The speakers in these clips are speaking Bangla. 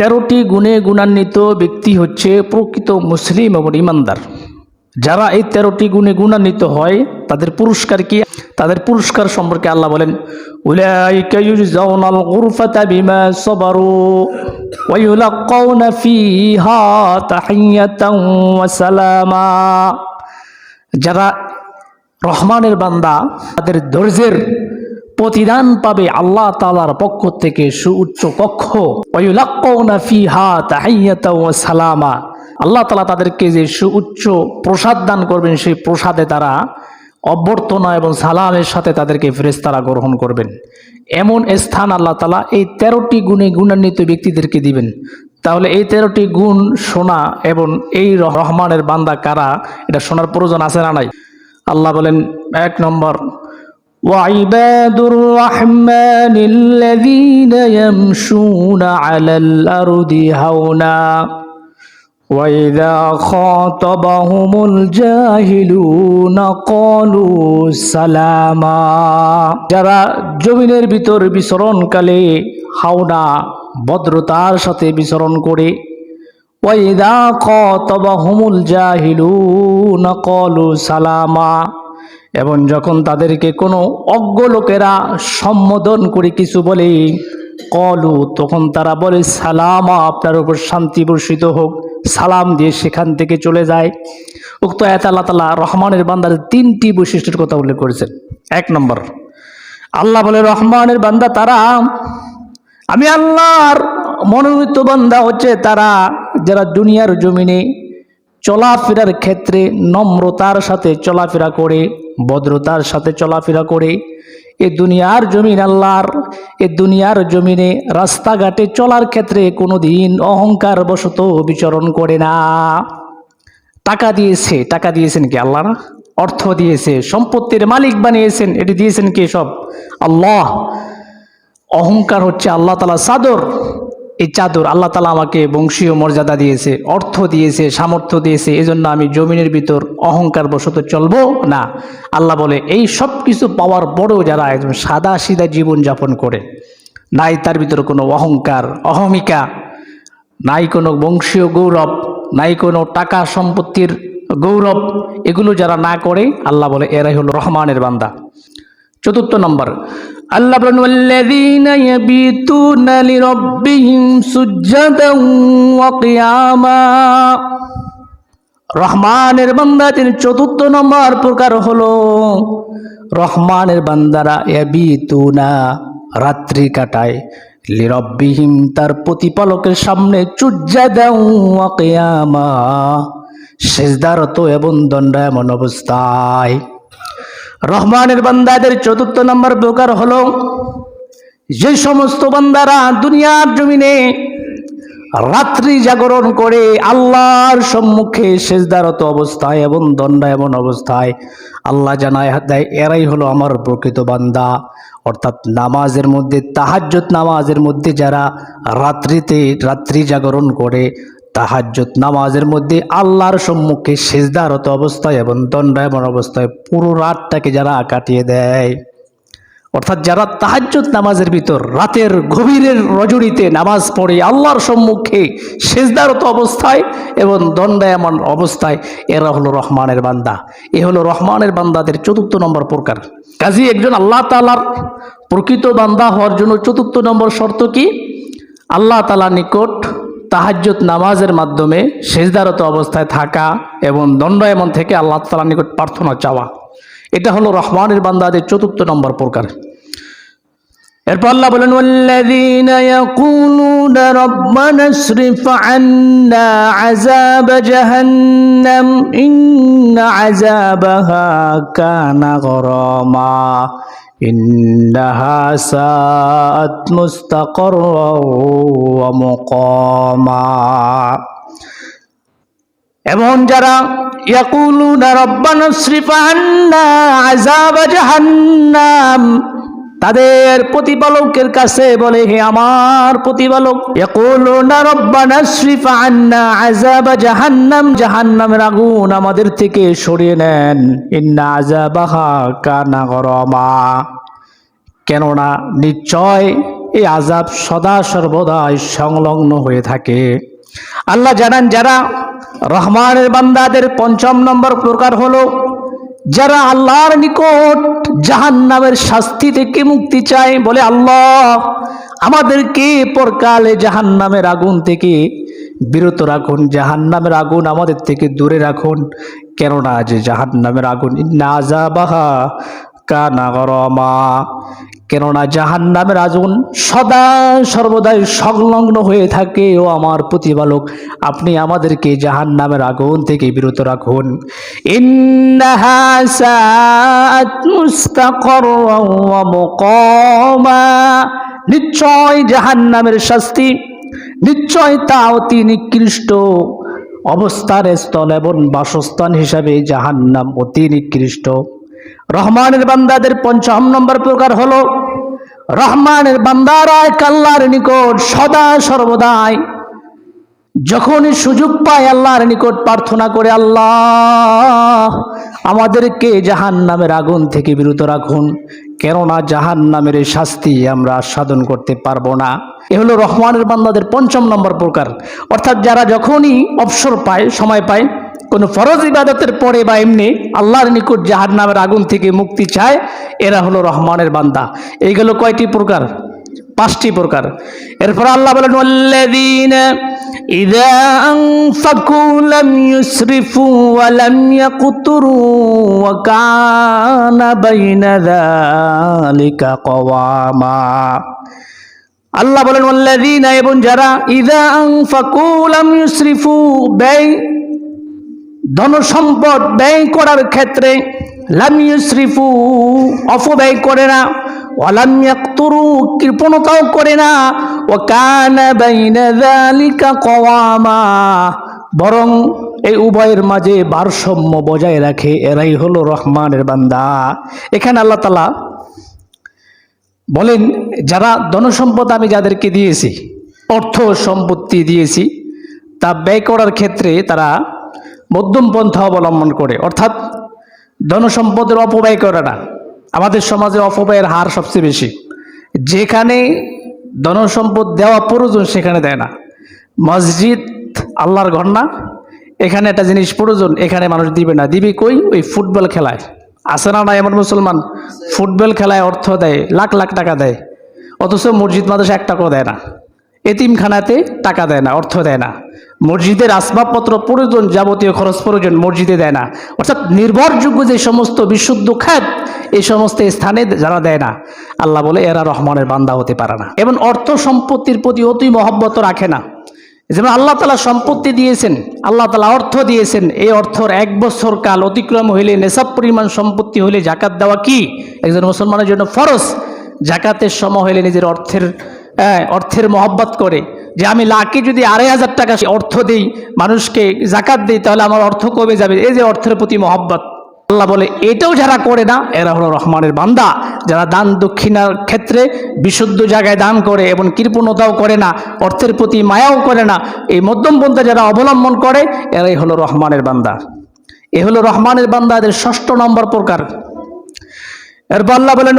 তেরোটি গুণে গুণান্বিত ব্যক্তি হচ্ছে প্রকৃত মুসলিম এবং ইমানদার। যারা এই তেরোটি গুণে গুণান্বিত হয়, তাদের পুরস্কার কি? তাদের পুরস্কার সম্পর্কে আল্লাহ বলেন যারা রহমানের বান্দা, তাদের ধৈর্যের প্রতিদান পাবে আল্লাহ তালার পক্ষ থেকে সুউচ্চ কক্ষ। সালামা। আল্লাহ তালা তাদেরকে যে সুউচ্চ প্রসাদ দান করবেন, সেই প্রসাদে তারা অভ্যর্থনা এবং সালামের সাথে তাদেরকে ফেরেশতারা গ্রহণ করবেন। এমন স্থান আল্লাহ তালা এই তেরোটি গুণে গুণান্বিত ব্যক্তিদেরকে দিবেন। তাহলে এই তেরোটি গুণ শোনা এবং এই রহমানের বান্দা কারা? এটা শোনার প্রয়োজন আছে না নাই? আল্লাহ বলেন, এক নম্বর وعباد الرحمن الذين يمشون على الأرض هونا وإذا خاطبهم الجاهلون قالوا سلاما যারা জমিনের ভিতর বিচরণকালে হাওনা ভদ্রতার সাথে বিচরণ করে ওয়াইদা খাতাবাহুমুল জাহিলুনা ক্বালু সালামা এবং যখন তাদেরকে কোনো অজ্ঞ লোকেরা সম্বোধন করে কিছু বলে, কলু, তখন তারা বলে, সালামা, আপনার উপর শান্তি বর্ষিত হোক। সালাম দিয়ে সেখান থেকে চলে যায়। উক্ত আয়াত আল্লাহ তালা রহমানের বান্দার তিনটি বৈশিষ্ট্যের কথা উল্লেখ করেছেন। এক নম্বর, আল্লাহ বলে, রহমানের বান্দা তারা, আমি আল্লাহর মনোনীত বান্দা হচ্ছে তারা যারা দুনিয়ার জমিনে চলাফেরার ক্ষেত্রে নম্রতার সাথে চলাফেরা করে। ভদ্রতার সাথে চলাফেরা করে। এ দুনিয়ার জমিন আল্লাহর, এ দুনিয়ার জমিনে রাস্তাঘাটে চলার ক্ষেত্রে কোনো দিন অহংকার বশত বিচরণ করে না। টাকা দিয়েছে, টাকা দিয়েছেন কি আল্লাহ না? অর্থ দিয়েছে, সম্পত্তির মালিক বানিয়েছেন, এটি দিয়েছেন কি সব? আল্লাহ। অহংকার হচ্ছে আল্লাহ তালা চাদর। এই চাদর আল্লাহ তালা আমাকে বংশীয় মর্যাদা দিয়েছে, অর্থ দিয়েছে, সামর্থ্য দিয়েছে, এজন্য আমি জমিনের ভিতর অহংকার বশত চলবো না। আল্লাহ বলে, এই সব কিছু পাওয়ার পরেও যারা একদম সাদা সিধা জীবন যাপন করে, নাই তার ভিতরে কোনো অহংকার, অহমিকা, নাই কোনো বংশীয় গৌরব, নাই কোনো টাকা সম্পত্তির গৌরব, এগুলো যারা না করে, আল্লাহ বলে, এরাই হলো রহমানের বান্দা। চতুর্থ নম্বর আল্লাহ বলেন, ওয়াল্লাযীনা ইয়াবিতুনা লিরাব্বিহিম সুজ্জাদান ওয়া কিয়ামা। রহমানের বান্দাদের চতুর্থ নম্বর প্রকার হলো, রহমানের বান্দারা ইয়াবিতুনা রাত্রি কাটায়, লিরব্বিহিম তার প্রতিপালকের সামনে চুজ্জাদান ওয়া কিয়ামা। সেজদারত এবং দণ্ডায়মন অবস্থায়। রহমানের বান্দাদের চতুর্থ নম্বর প্রকার হলো যে সমস্ত বান্দারা দুনিয়ার জমিনে রাত্রি জাগরণ করে আল্লাহর সম্মুখে সেজদারত অবস্থায় এবং দণ্ডায়মন অবস্থায় আল্লাহ জানায়, দেয়, এরাই হলো আমার প্রকৃত বান্দা। অর্থাৎ নামাজের মধ্যে তাহাজ্জত নামাজের মধ্যে যারা রাত্রিতে, রাত্রি জাগরণ করে তাহাজ্জত নামাজের মধ্যে আল্লাহর সম্মুখে সেজদারত অবস্থায় এবং দণ্ডায়মন অবস্থায় পুরো রাতটাকে যারা কাটিয়ে দেয়। অর্থাৎ যারা তাহাজ্জত নামাজের ভিতর রাতের গভীরের রজনীতে নামাজ পড়ে আল্লাহর সম্মুখে সেজদারত অবস্থায় এবং দণ্ডায়মান অবস্থায়, এরা হলো রহমানের বান্দা। এ হলো রহমানের বান্দাদের চতুর্থ নম্বর প্রকার। কাজী একজন আল্লাহ তালার প্রকৃত বান্দা হওয়ার জন্য চতুর্থ নম্বর শর্ত কি? আল্লাহ তালা নিকট তাহাজ্জত নামাজের মাধ্যমে সেজদারত অবস্থায় থাকা এবং দণ্ডায়মন থেকে আল্লাহ তালার নিকট প্রার্থনা চাওয়া এটা হলো রহমানের বান্দাদের চতুর্থ নম্বর প্রকার এরপর আল্লাহ বলেন والذين يقولون ربنا اصرف عنا عذاب جهنم إن عذابها كان غراما إنها ساءت مستقرا ومقاما এমন যারা ইয়াকুলুনা রব্বানা শ্রীফ আন্না আযাব জাহান্নাম তাদের প্রতিপালকের কাছে বলে, হে আমার প্রতিপালক জাহান্নাম, জাহান্নামের আগুন আমাদের থেকে সরিয়ে নেন। ইন্না আযাবাহা কানা গরমা। কেননা নিশ্চয় এই আজাব সদা সর্বদাই সংলগ্ন হয়ে থাকে। আল্লাহ জানান, যারা রহমানের বান্দাদের পঞ্চম নম্বর প্রকার হলো যারা আল্লাহর নিকট জাহান্নামের শাস্তি থেকে মুক্তি চায়, বলে আল্লাহ, আমাদেরকে পরকালে জাহান্নামের আগুন থেকে বিরত রাখুন। জাহান্নামের আগুন আমাদের থেকে দূরে রাখুন। কেননা যে জাহান্নামের আগুন না নাজা বাহা কানা গরমা। কেননা জাহান নামের আগুন সদা সর্বদাই সংলগ্ন হয়ে থাকে। ও আমার প্রতিপালক, আপনি আমাদেরকে জাহান নামের আগুন থেকে বিরত রাখুন। নিশ্চয় জাহান নামের শাস্তি, নিশ্চয় তা অতি নিকৃষ্ট অবস্থার স্থল এবং বাসস্থান হিসাবে জাহান্নাম অতি নিকৃষ্ট। রহমানের বান্দাদের পঞ্চম নম্বর প্রকার হলো, রহমানের বান্দারা কাল্লার নিকট সদা সর্বদাই যখনই সুযোগ পায় আল্লাহর নিকট প্রার্থনা করে, আল্লাহ, আমাদেরকে জাহান নামের আগুন থেকে বিরত রাখুন, কেননা জাহান নামের শাস্তি আমরা আস্বাদন করতে পারব না। এ হলো রহমানের বান্দাদের পঞ্চম নম্বর প্রকার। অর্থাৎ যারা যখনই অবসর পায়, সময় পায় কোনো ফরজ ইবাদতের পরে বা এমনি আল্লাহর নিকট জাহান নামের আগুন থেকে মুক্তি চায়, এরা হলো রহমানের বান্দা। এইগুলো কয়টি প্রকার? পাঁচটি প্রকার। এরপর আল্লাহ বলেন যালিকা আল্লাহ বলেন এবং যারা আনফাকু লাম ইউসরিফু ব্যয় ধন সম্পদ ব্যয় করার ক্ষেত্রে লাম ইউসরিফু, অপব্যয় করে না ওয়ালাম ইয়াকতুরু, কৃপণতাও করে না ও কানা বাইনা যালিকা কওয়ামা। বরং এই উভয়ের মাঝে ভারসাম্য বজায় রাখে, এরাই হলো রহমানের বান্দা। এখানে আল্লাহ তালা বলেন, যারা ধনসম্পদ আমি যাদেরকে দিয়েছি, অর্থ সম্পত্তি দিয়েছি, তা ব্যয় করার ক্ষেত্রে তারা মধ্যম পন্থা অবলম্বন করে। অর্থাৎ ধনসম্পদের অপব্যয় করে না। আমাদের সমাজে অপব্যয়ের হার সবচেয়ে বেশি। যেখানে ধনসম্পদ দেওয়া প্রয়োজন, সেখানে দেয় না। মসজিদ আল্লাহর ঘর না। এখানে একটা জিনিস প্রয়োজন, এখানে মানুষ দিবে না। দিবে কই? ওই ফুটবল খেলায়। আসে না না এমন মুসলমান? ফুটবল খেলায় অর্থ দেয়, লাখ লাখ টাকা দেয়। অথচ মসজিদ মাদ্রাসা এক টাকাও দেয় না। এতিমখানাতে টাকা দেয় না, অর্থ দেয় না। মসজিদের আসবাবপত্র, প্রয়োজন যাবতীয় খরচ প্রয়োজন মসজিদে দেয় না। অর্থাৎ নির্ভরযোগ্য যে সমস্ত বিশুদ্ধ খাত এই সমস্ত স্থানে যারা দেয় না, আল্লাহ বলে এরা রহমানের বান্দা হতে পারে না। এবং অর্থ সম্পত্তির প্রতি অতি মহব্বত রাখে না। যেমন আল্লাহ তালা সম্পত্তি দিয়েছেন, আল্লাহ তালা অর্থ দিয়েছেন, এই অর্থর এক বছর কাল অতিক্রম হইলে নেশাব পরিমাণ সম্পত্তি হইলে জাকাত দেওয়া কি? একজন মুসলমানের জন্য ফরজ। জাকাতের সময় হইলে নিজের অর্থের অর্থের মহব্বত করে। যে আমি লাখে যদি আড়াই হাজার টাকা অর্থ দিই, মানুষকে জাকাত দিই, তাহলে আমার অর্থ কমে যাবে? এই যে অর্থের প্রতি মহব্বত। আল্লাহ বলে, এটাও যারা করে না, এরা হলো রহমানের বান্দা। যারা দান দক্ষিণার ক্ষেত্রে বিশুদ্ধ জায়গায় দান করে এবং কৃপণতাও করে না, অর্থের প্রতি মায়াও করে না, এই মধ্যম পন্থা যারা অবলম্বন করে, এরাই হলো রহমানের বান্দা। এ হলো রহমানের বান্দাদের ষষ্ঠ নম্বর প্রকার। এরপর আল্লাহ বলেন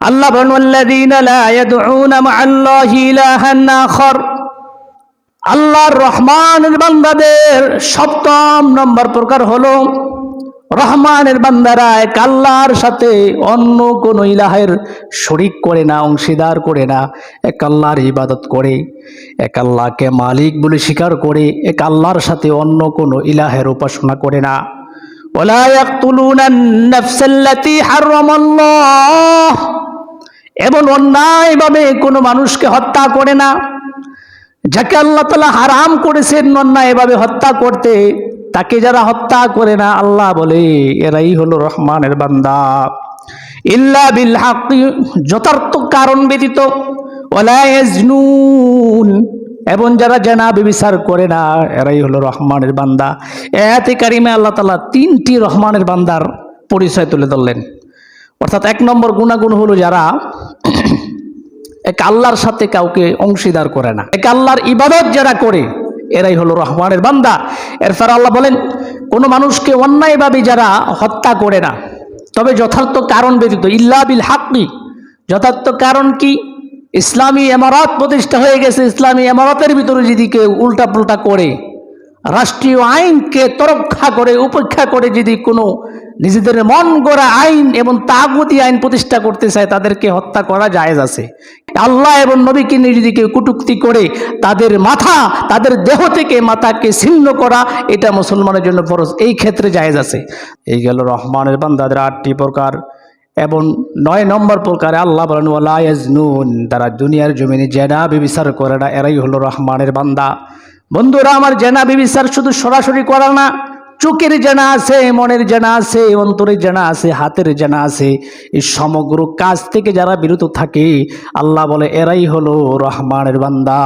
আল্লাহ আল্লাহর রহমানের বান্দাদের সপ্তম নম্বর প্রকার হলো, রহমানের এক আল্লাহর সাথে অন্য কোন ইলাহের শরিক করে না, অংশীদার করে না, এক আল্লাহর ইবাদত করে, এক আল্লাহকে মালিক বলে স্বীকার করে, এক আল্লাহর সাথে অন্য কোনো ইলাহের উপাসনা করে না। ওলা তুলুন এবং অন্যায়ভাবে কোনো মানুষকে হত্যা করে না। যাকে আল্লাহ তালা হারাম করেছেন, অন্যায়ভাবে হত্যা করতে, তাকে যারা হত্যা করে না, আল্লাহ বলে, এরাই হলো রহমানের বান্দা। ইল্লা বিল যথার্থ কারণ ব্যতীত এবং যারা জেনা বিবিচার করে না, এরাই হলো রহমানের বান্দা। এতে কারিমে আল্লাহ তালা তিনটি রহমানের বান্দার পরিচয় তুলে ধরলেন। অর্থাৎ এক নম্বর গুণাগুণ হলো যারা এক আল্লাহর সাথে কাউকে অংশীদার করে না। এক আল্লাহর ইবাদত যারা করে, এরাই হলো রহমানের বান্দা। এরপর আল্লাহ বলেন, কোনো মানুষকে অন্যায়ভাবে যারা হত্যা করে না, তবে যথার্থ কারণ ব্যতীত, ইল্লা বিল হাক্কি। যথার্থ কারণ কি? ইসলামী এমারত প্রতিষ্ঠা হয়ে গেছে, ইসলামী এমারতের ভিতরে যদি কেউ উল্টা পুল্টা করে, রাষ্ট্রীয় আইনকে তরক্ষা করে, উপেক্ষা করে যদি কোনো নিজেদের মন গড়া আইন এবং তাগুতি আইন প্রতিষ্ঠা করতে চায়, তাদেরকে হত্যা করা জায়েজ আছে। আল্লাহ এবং নবীকে যদি কুটুক্তি করে তাদের মাথা, তাদের দেহ থেকে মাথাকে ছিন্ন করা, এটা মুসলমানের জন্য ফরজ। এই ক্ষেত্রে জায়েজ আছে। এই গেল রহমানের বান্দাদের আটটি প্রকার এবং নয় নম্বর প্রকারে আল্লাহ বলেন ওয়ালায়াজনুন তারা দুনিয়ার জমিনে জেনা বিবিচার করে না। এরাই হলো রহমানের বান্দা। বন্ধুরা, আমার জেনা বিবিচার শুধু সরাসরি করা না চোখের জানা আছে, মনের জানা আছে, অন্তরের জানা আছে, হাতের জানা আছে। এই সমগ্র কাজ থেকে যারা বিরত থাকে, আল্লাহ বলে, এরাই হলো রহমানের বান্দা।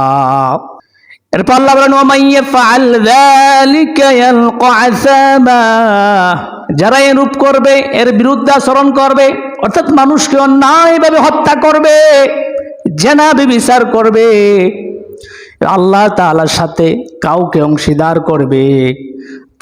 এরপর আল্লাহ বলেন যারা এরূপ করবে, এর বিরুদ্ধে আচরণ করবে, অর্থাৎ মানুষকে অন্যায়ভাবে হত্যা করবে, জেনা বিচার করবে, আল্লাহ তাআলার সাথে কাউকে অংশীদার করবে।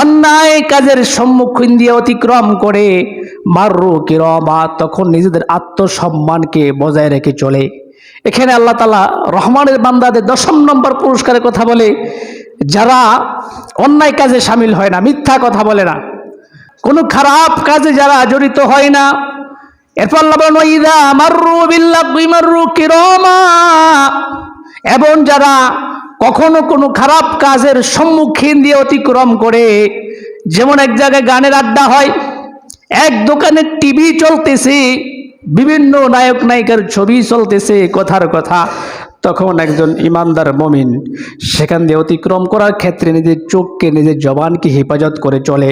অন্যায় কাজের সম্মুখীন দিয়ে অতিক্রম করে মাররু কিরমা তখন নিজেদের আত্মসম্মানকে বজায় রেখে চলে এখানে আল্লাহ তালা রহমানের বান্দাদের দশম নম্বর পুরস্কারের কথা বলে, যারা অন্যায় কাজে সামিল হয় না, মিথ্যা কথা বলে না কোনো খারাপ কাজে যারা জড়িত হয় না এরপর। এবং যারা কখনো কোনো খারাপ কাজের সম্মুখীন দিয়ে অতিক্রম করে। যেমন এক জায়গায় গানের আড্ডা হয়, এক দোকানে টিভি চলতেছে, বিভিন্ন নায়ক নায়িকার ছবি চলতেছে, কথার কথা। তখন একজন ইমানদার মমিন সেখান দিয়ে অতিক্রম করার ক্ষেত্রে নিজের চোখকে, নিজের জবানকে হেফাজত করে চলে।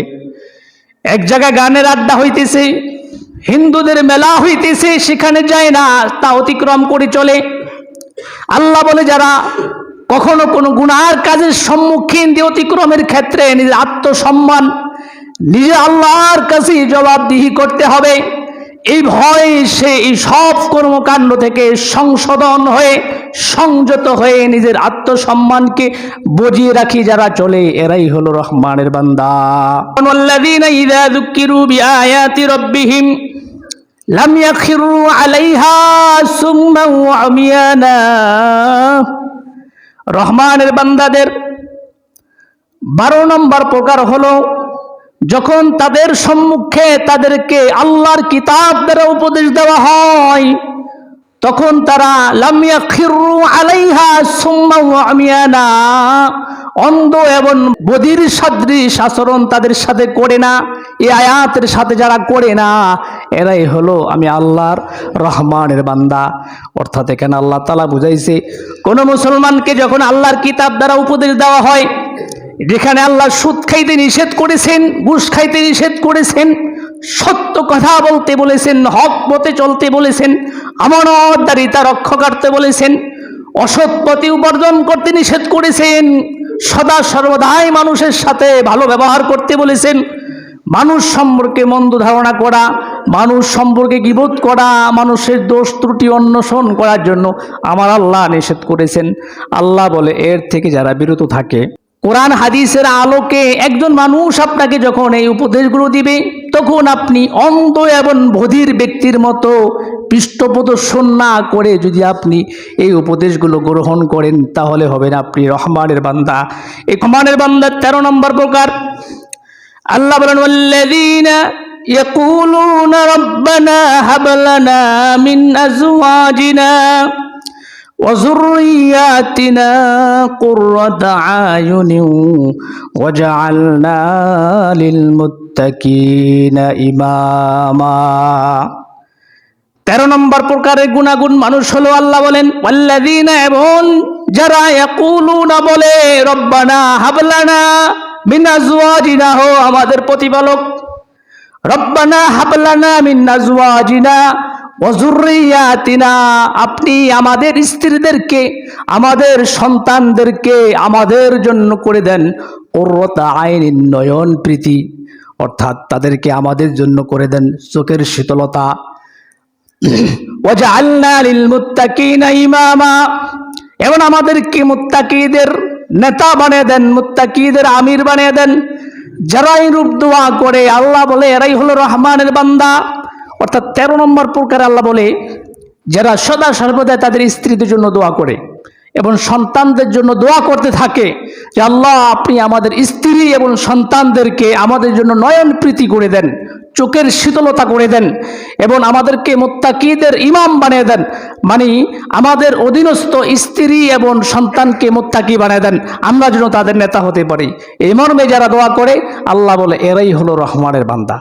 এক জায়গায় গানের আড্ডা হইতেছে, হিন্দুদের মেলা হইতেছে, সেখানে যায় না, তা অতিক্রম করে চলে। আল্লাহ বলে, যারা কখনো কোনো গুনার কাজের সম্মুখীন দিয়ে অতিক্রমের ক্ষেত্রে নিজের আত্মসম্মান নিজে আল্লাহর কাছে জবাবদিহি করতে হবে। এই ভয়ে সে এই সব কর্মকাণ্ড থেকে সংশোধন হয়ে, সংযত হয়ে নিজের আত্মসম্মানকে বজিয়ে রাখি যারা চলে। এরাই হলো রহমানের বান্দা। লাম আলাইহা সুম্মা আমিয়ানা। রহমানের বান্দাদের। বারো নম্বর প্রকার হলো, যখন তাদের সম্মুখে তাদেরকে আল্লাহর কিতাব দ্বারা উপদেশ দেওয়া হয় তখন তারা লামিয়া খিরু আলাইহা আমিয়ানা। অন্ধ এবং বধির সদৃশ আচরণ তাদের সাথে করে না। এই আয়াতের সাথে যারা করে না, এরাই হলো আমি আল্লাহর রহমানের বান্দা। অর্থাৎ এখানে আল্লাহ তালা বুঝাইছে, কোনো মুসলমানকে যখন আল্লাহর কিতাব দ্বারা উপদেশ দেওয়া হয় যেখানে আল্লাহ সুদ খাইতে নিষেধ করেছেন, ঘুষ খাইতে নিষেধ করেছেন, সত্য কথা বলতে বলেছেন, হক পথে চলতে বলেছেন আমার আমানতদারিতা রক্ষা করতে বলেছেন, অসৎ পথে উপার্জন করতে নিষেধ করেছেন, সদা সর্বদাই মানুষের সাথে ভালো ব্যবহার করতে বলেছেন, মানুষ সম্পর্কে মন্দ ধারণা করা, মানুষ সম্পর্কে গিবোধ করা, মানুষের দোষ ত্রুটি অন্বেষণ করার জন্য আমার আল্লাহ নিষেধ করেছেন। আল্লাহ বলে, এর থেকে যারা বিরত থাকে কোরআন হাদিসের আলোকে একজন মানুষ আপনাকে যখন এই উপদেশগুলো দিবে তখন আপনি অন্ধ এবং বধির ব্যক্তির মতো পৃষ্ঠপ্রদর্শন না করে যদি আপনি এই উপদেশগুলো গ্রহণ করেন তাহলে হবে না আপনি রহমানের বান্দা এই রহমানের বান্দার তেরো নম্বর প্রকার আল্লাহ বলেন والذين يقولون ربنا هب لنا من أزواجنا وذرياتنا قرة أعين وجعلنا للمتقين إماما তেরো নম্বর প্রকারের গুণাগুণ মানুষ হলো আল্লাহ বলেন ওয়াল্লাযীনা এবং যারা ইয়াকুলুনা বলে রব্বানা হাবলানা মিন আজওয়াজিনা হো আমাদের প্রতিপালক রব্বানা হাবলানা মিন আজওয়াজিনা আপনি আমাদের স্ত্রীদেরকে, আমাদের সন্তানদেরকে আমাদের জন্য করে দেন কুররাতা আইনিন নয়ন প্রীতি। অর্থাৎ তাদেরকে আমাদের জন্য করে দেন চোখের শীতলতা। ইমামা এবং আমাদেরকে মুত্তাকিদের নেতা বানিয়ে দেন, মুত্তাকিদের আমির বানিয়ে দেন। যারাই রূপ দোয়া করে, আল্লাহ বলে, এরাই হলো রহমানের বান্দা। অর্থাৎ তেরো নম্বর প্রকার আল্লাহ বলে, যারা সদা সর্বদা তাদের স্ত্রীদের জন্য দোয়া করে এবং সন্তানদের জন্য দোয়া করতে থাকে যে, আল্লাহ, আপনি আমাদের স্ত্রী এবং সন্তানদেরকে আমাদের জন্য নয়ন প্রীতি করে দেন, চোখের শীতলতা করে দেন এবং আমাদেরকে মোত্তাকিদের ইমাম বানিয়ে দেন। মানে আমাদের অধীনস্থ স্ত্রী এবং সন্তানকে মোত্তাকি বানিয়ে দেন। আমরা যেন তাদের নেতা হতে পারি। এই মর্মে যারা দোয়া করে, আল্লাহ বলে, এরাই হলো রহমানের বান্দা।